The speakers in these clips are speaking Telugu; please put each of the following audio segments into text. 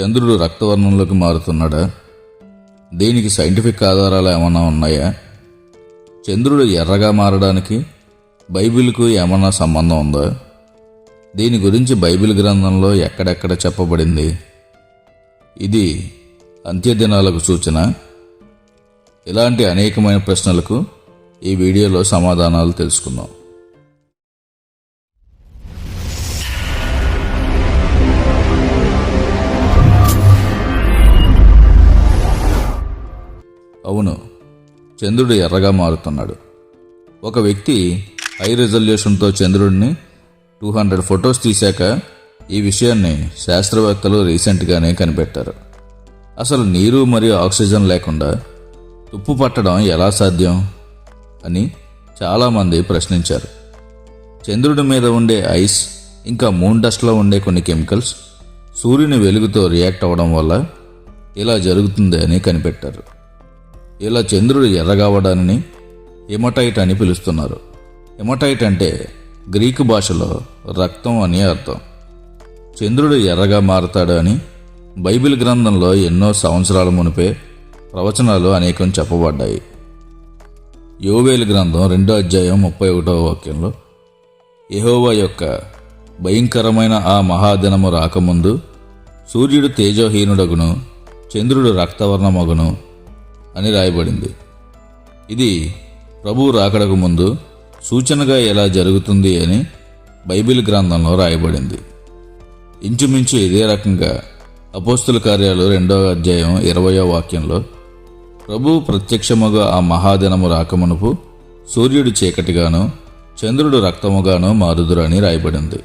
చంద్రుడు రక్తవర్ణంలోకి మారుతున్నాడా? దీనికి సైంటిఫిక్ ఆధారాలు ఏమైనా ఉన్నాయా? చంద్రుడు ఎర్రగా మారడానికి బైబిల్కు ఏమన్నా సంబంధం ఉందా? దీని గురించి బైబిల్ గ్రంథంలో ఎక్కడెక్కడ చెప్పబడింది? ఇది అంత్యదినాలకు సూచన. ఇలాంటి అనేకమైన ప్రశ్నలకు ఈ వీడియోలో సమాధానాలు తెలుసుకుందాం. చంద్రుడు ఎర్రగా మారుతున్నాడు. ఒక వ్యక్తి హై రిజల్యూషన్తో చంద్రుడిని టూ హండ్రెడ్ ఫొటోస్ తీశాక ఈ విషయాన్ని శాస్త్రవేత్తలు రీసెంట్గానే కనిపెట్టారు. అసలు నీరు మరియు ఆక్సిజన్ లేకుండా తుప్పు పట్టడం ఎలా సాధ్యం? అని చాలామంది ప్రశ్నించారు. చంద్రుడి మీద ఉండే ఐస్ ఇంకా మూన్ డస్ట్లో ఉండే కొన్ని కెమికల్స్ సూర్యుని వెలుగుతో రియాక్ట్ అవ్వడం వల్ల ఇలా జరుగుతుంది అని కనిపెట్టారు. ఇలా చంద్రుడు ఎర్రగావడాన్ని హిమటైట్ అని పిలుస్తున్నారు. హిమటైట్ అంటే గ్రీకు భాషలో రక్తం అని అర్థం. చంద్రుడు ఎర్రగా మారతాడు అని బైబిల్ గ్రంథంలో ఎన్నో సంవత్సరాల మునిపే ప్రవచనాలు అనేకం చెప్పబడ్డాయి. యోవేలు గ్రంథం రెండో అధ్యాయం ముప్పై ఒకటవ వాక్యంలో యెహోవా యొక్క భయంకరమైన ఆ మహాదినము రాకముందు సూర్యుడు తేజోహీనుడగును చంద్రుడు రక్తవర్ణమగును అని రాయబడింది. ఇది ప్రభు రాకడకు ముందు సూచనగా ఎలా జరుగుతుంది అని బైబిల్ గ్రంథంలో రాయబడింది. ఇంచుమించు ఇదే రకంగా అపోస్తుల కార్యాలు రెండవ అధ్యాయం ఇరవయో వాక్యంలో ప్రభు ప్రత్యక్షముగా ఆ మహాదినము రాకమునుపు సూర్యుడు చీకటిగాను చంద్రుడు రక్తముగాను మారుదురని రాయబడింది.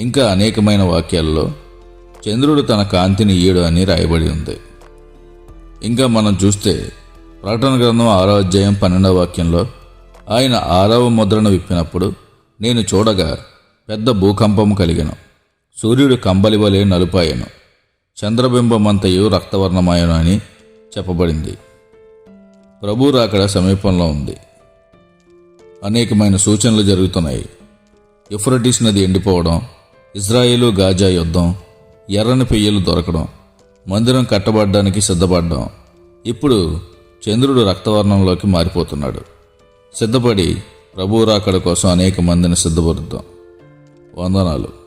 ఇంకా అనేకమైన వాక్యాల్లో చంద్రుడు తన కాంతిని ఈయడు అని రాయబడి ఉంది. ఇంకా మనం చూస్తే ప్రకటన గ్రంథం ఆరో అధ్యాయం పన్నెండవ వాక్యంలో ఆయన ఆరవ ముద్రను విప్పినప్పుడు నేను చూడగా పెద్ద భూకంపము కలిగాను. సూర్యుడు కంబలి వలె నలుపాయను. చంద్రబింబమంతయు రక్తవర్ణమాయను అని చెప్పబడింది. ప్రభు రాకడ సమీపంలో ఉంది. అనేకమైన సూచనలు జరుగుతున్నాయి. యుఫ్రటీస్ నది ఎండిపోవడం ఇజ్రాయేలు గాజా యుద్ధం ఎర్రని పెయ్యలు దొరకడం మందిరం కట్టబడ్డానికి సిద్ధపడ్డాం. ఇప్పుడు చంద్రుడు రక్తవర్ణంలోకి మారిపోతున్నాడు. సిద్ధపడి ప్రభు రాకడ కోసం అనేక మందిని సిద్ధపరుద్దాం. వందనాలు.